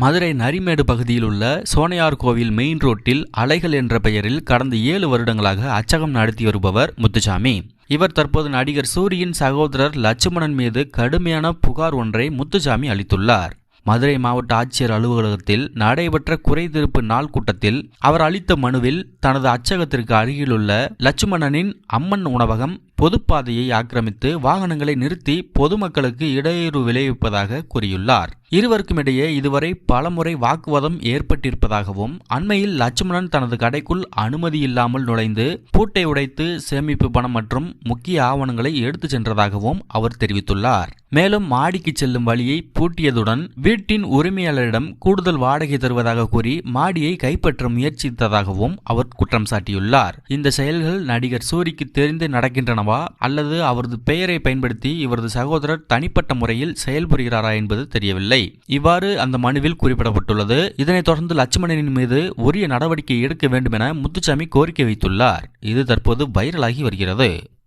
மதுரை நரிமேடு பகுதியில் உள்ள சோனையார் கோவில் மெயின் ரோட்டில் அலைகள் என்ற பெயரில் கடந்த ஏழு வருடங்களாக அச்சகம் நடத்தி வருபவர் முத்துசாமி. இவர் தற்போது நடிகர் சூரியின் சகோதரர் லட்சுமணன் மீது கடுமையான புகார் ஒன்றை முத்துசாமி அளித்துள்ளார். மதுரை மாவட்ட ஆட்சியர் அலுவலகத்தில் நடைபெற்ற குறைதீர்ப்பு நாள் கூட்டத்தில் அவர் அளித்த மனுவில் தனது அச்சகத்திற்கு அருகிலுள்ள லட்சுமணனின் அம்மன் உணவகம் பொதுப்பாதையை ஆக்கிரமித்து வாகனங்களை நிறுத்தி பொதுமக்களுக்கு இடையூறு விளைவிப்பதாக கூறியுள்ளார். இருவருக்கும் இடையே இதுவரை பலமுறை வாக்குவாதம் ஏற்பட்டிருப்பதாகவும் அண்மையில் லட்சுமணன் தனது கடைக்குள் அனுமதி இல்லாமல் நுழைந்து பூட்டை உடைத்து சேமிப்பு பணம் மற்றும் முக்கிய ஆவணங்களை எடுத்துச் சென்றதாகவும் அவர் தெரிவித்துள்ளார். மேலும் மாடிக்கு செல்லும் வழியை பூட்டியதுடன் வீட்டின் உரிமையாளரிடம் கூடுதல் வாடகை தருவதாக கூறி மாடியை கைப்பற்ற முயற்சித்ததாகவும் அவர் குற்றம் சாட்டியுள்ளார். இந்த செயல்கள் நடிகர் சூரிக்கு தெரிந்து நடக்கின்றன நடக்கின்றனவா அல்லது அவரது பெயரை பயன்படுத்தி இவரது சகோதரர் தனிப்பட்ட முறையில் செயல்புரிகிறாரா என்பது தெரியவில்லை. இவ்வாறு அந்த மனுவில் குறிப்பிடப்பட்டுள்ளது. இதனைத் தொடர்ந்து லட்சுமணனின் மீது உரிய நடவடிக்கை எடுக்க வேண்டும் என முத்துசாமி கோரிக்கை வைத்துள்ளார். இது தற்போது வைரலாகி வருகிறது.